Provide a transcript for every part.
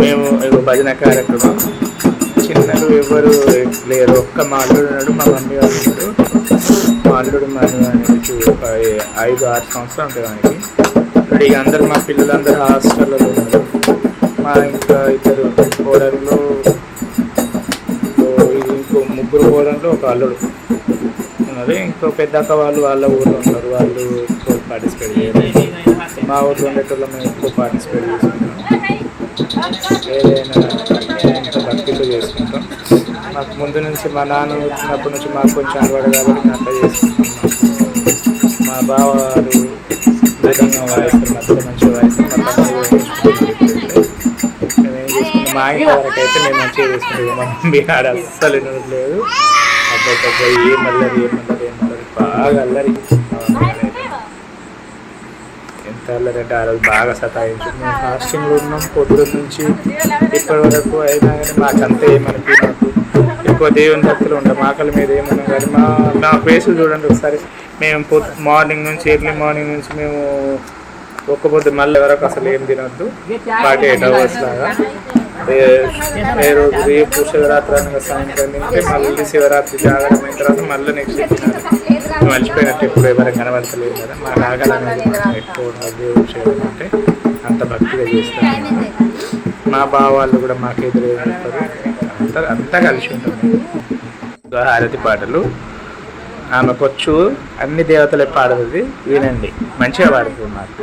మేము భజన కార్యక్రమం. చిన్నలు ఎవరు లేరు. ఒక్క మా అల్లుడు మా మమ్మీ వాళ్ళు ఉన్నాడు మా అల్లుడు అనేది ఒక ఐదు ఆరు సంవత్సరాలు ఉంటాయి మనకి ఇప్పుడు ఇక అందరు మా పిల్లలందరూ హాస్టల్లో ఉన్నారు. మా ఇంకా ఇద్దరు కోడళ్ళు ఇంకో ముగ్గురు కోడళ్ళు ఒక అల్లుడు ఉన్నారు ఇంకో పెద్దక్క వాళ్ళు వాళ్ళ ఊళ్ళో ఉన్నారు. వాళ్ళు పార్టిసిపేట్ చేయలేదు. మా ఊళ్ళో ఉండేటోళ్ళు మేము ఎక్కువ పార్టిసిపేట్ చేసుకుంటాం ఏదైనా ఎంత భక్తితో చేసుకుంటాం. మాకు ముందు నుంచి మా నాన్న వచ్చినప్పటి నుంచి మాకు కొంచెం అలవాటు కాబట్టి మేము అట్లా చేసుకుంటాం మా బావ వారు విధంగా వాయిస్తారు మధ్యలో మంచిగా వాయిస్తారు మా తమ్ముడు చేసుకుంటాం? మా ఇంటి వరకు అయితే మేము మంచిగా చేసుకుంటాం. మా మమ్మీ ఆడ అస్సలు వినట్లేదు. అబ్బాయి పెద్ద ఏం అల్లరి ఏం అల్లరి ఏం అల్లరి. బాగా అల్లరి. ఎంత అల్లరి ఆ రోజు బాగా సతాయించింది మేము ఫాస్టింగ్లో ఉన్నాం పొద్దున నుంచి ఇప్పటి వరకు అయినా కానీ మాకు అంతే ఏమనిపి మాకు ఎక్కువ దేవుని భక్తులు ఉంటాం ఆకలి మీద ఏమన్నా కానీ మా నా ఫేస్ చూడండి ఒకసారి. మేము పొద్దు మార్నింగ్ నుంచి ఎర్లీ మార్నింగ్ నుంచి మేము ఒక్క పొద్దు మళ్ళీ వరకు అసలు ఏం తినొద్దు. ఫార్టీ ఎయిట్ అవర్స్ లాగా. ఏ- ఏ రోజు రేపు శివరాత్రి అనగా సాయంత్రం తింటే మళ్ళీ శివరాత్రి జాగరణ అయిన తర్వాత మళ్ళీ నెక్స్ట్ తినాలి. మర్చిపోయినట్టు ఎప్పుడు ఎవరైనా కనబడతలేదు కదా. మా నాగలు ఎక్కువ దేవుడు చేయడం అంటే అంత భక్తిగా చేస్తాం మా బావ వాళ్ళు కూడా మాకు ఎదురు అంత అంతా అంతా కలిసి ఉంటుంది హారతి పాటలు. ఆమెకొచ్చు అన్ని దేవతలే పాడుతుంది వినండి. మంచిగా పాడుతుంది మా అక్క.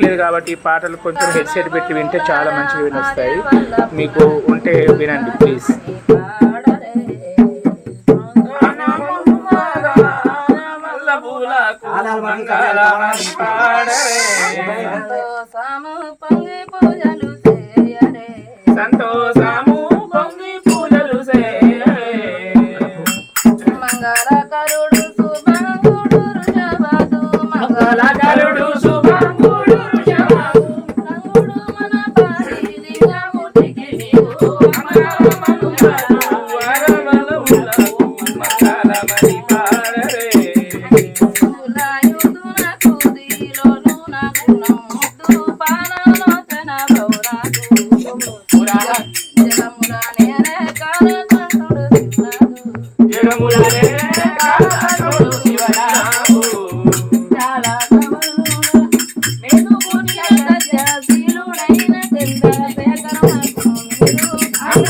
మైక్ లేదు కాబట్టి ఈ పాటలు కొంచెం హెడ్సెట్ పెట్టి వింటే చాలా మంచిగా వినొస్తాయి. మీకు ఉంటే వినండి ప్లీజ్. పూజలు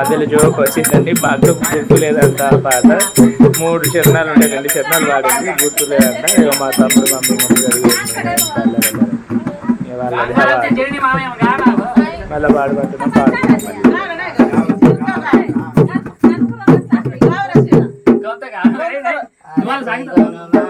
మధ్యలో జోక్ వచ్చిందండి. బాగా గుర్తులేదంట పాట. మూడు చిరణాలు ఉంటాయి రెండు చరణాలు పాడింది గుర్తులేదంట. ఇక మా తమ్ముడు మమ్మీ అడిగి వాళ్ళది మళ్ళీ పాడుకుంటున్నాం పాడుకుంటున్నాం. Vamos.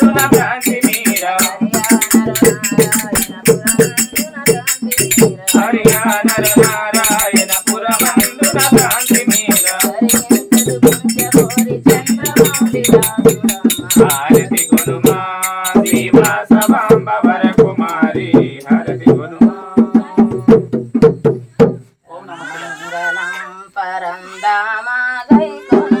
మాదై కొన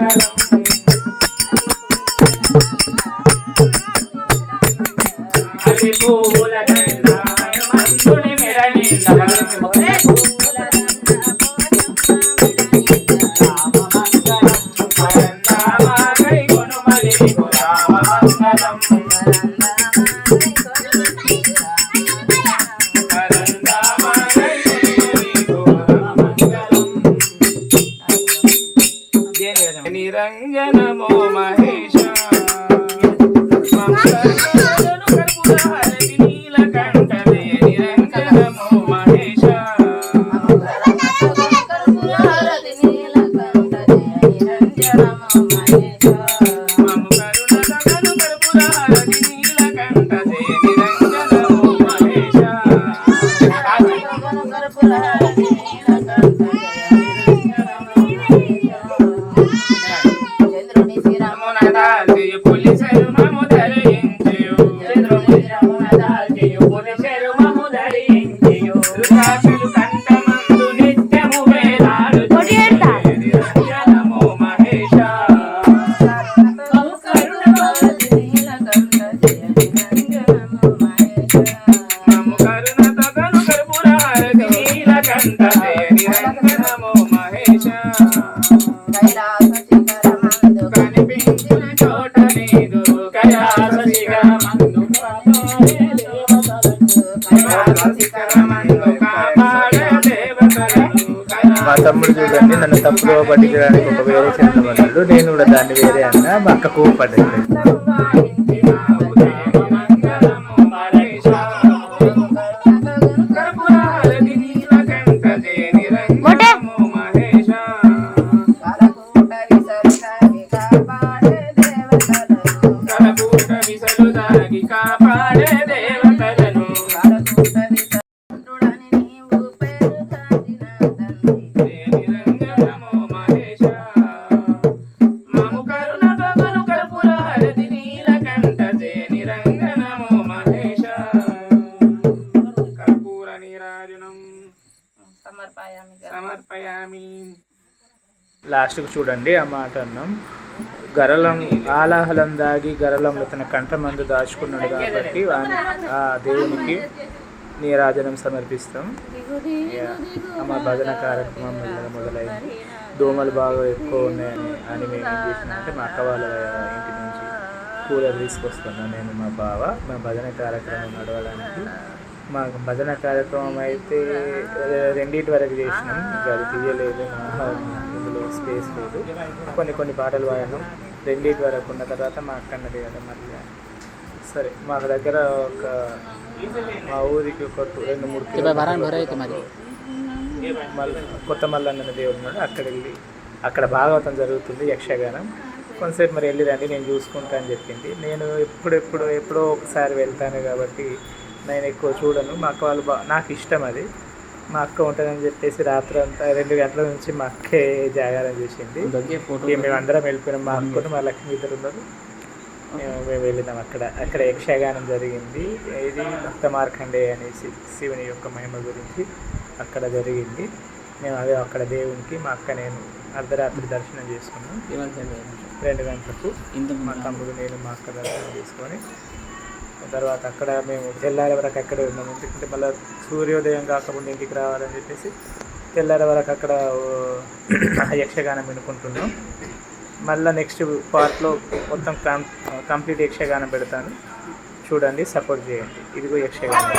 Thank you. తమ్ముడు చూడండి నన్ను తప్పులో పట్టించడానికి ఒక వేరే చెందమన్నాడు నేను కూడా దాన్ని వేరే అన్నా మా అక్క కోపడ్డది సమర్పయామి లాస్ట్కి చూడండి ఆ మాట అన్నాం. గరలం ఆలాహలం దాగి గరలంలో తన కంఠ మందు దాచుకున్నాడు కాబట్టి ఆ దేవునికి నీరాజనం సమర్పిస్తాం. మా భజన కార్యక్రమం మెల్లగా మొదలైంది. దోమలు బాగా ఎక్కువ ఉన్నాయని అని మేము ఏం చేసినాం అంటే మా అక్క వాళ్ళ ఇంటి నుంచి కూలర్ తీసుకొస్తున్నాను నేను మా బావ మా భజన కార్యక్రమం నడవడానికి మా భజన కార్యక్రమం అయితే రెండింటి వరకు చేసినాం. ఇంకా అది తీయలేదు ఇందులో స్పేస్ లేదు. కొన్ని కొన్ని పాటలు పాడినాం. రెండింటి వరకు ఉన్న తర్వాత మా అక్క అన్నది కదా మళ్ళీ. సరే మా దగ్గర ఒక మా ఊరికి ఒక రెండు మూడు కిలోమీటర్లు మల్ల కొత్త మల్లన్న దేవుడు ఉన్నాడు. అక్కడ వెళ్ళి అక్కడ భాగవతం జరుగుతుంది యక్షగానం. కొంతసేపు మరి వెళ్ళి రండి నేను చూసుకుంటా అని చెప్పింది. నేను ఎప్పుడెప్పుడు ఎప్పుడో ఒకసారి వెళ్తాను కాబట్టి నేను ఎక్కువ చూడను. మా అక్క వాళ్ళు బా నాకు ఇష్టం అది. మా అక్క ఉంటుందని చెప్పేసి రాత్రి అంతా రెండు గంటల నుంచి మా అక్కే జాగారం చేసింది. మేము అందరం వెళ్ళిపోయినాం. మా అక్కను మా లక్ష్మి ఇద్దరు ఉన్నారు. మేము మేము వెళ్ళినాం అక్కడ. అక్కడ యక్షగానం జరిగింది. ఇది భక్త మార్కండే అనేసి శివుని యొక్క మహిమ గురించి అక్కడ జరిగింది. మేము అదే అక్కడ దేవునికి మా అక్క నేను అర్ధరాత్రి దర్శనం చేసుకున్నాం. రెండు గంటలకు మా తమ్ముడు నేను మా అక్క దర్శనం చేసుకొని తర్వాత అక్కడ మేము తెల్లారి వరకు అక్కడే ఉన్నాము ఎందుకంటే మళ్ళీ సూర్యోదయం కాకముందు ఇంటికి రావాలని చెప్పేసి తెల్లారి వరకు అక్కడ యక్షగానం వినుకుంటున్నాం. మళ్ళీ నెక్స్ట్ పార్ట్లో మొత్తం కం కంప్లీట్ యక్షగానం పెడతాను. చూడండి సపోర్ట్ చేయండి. ఇదిగో యక్షగానం.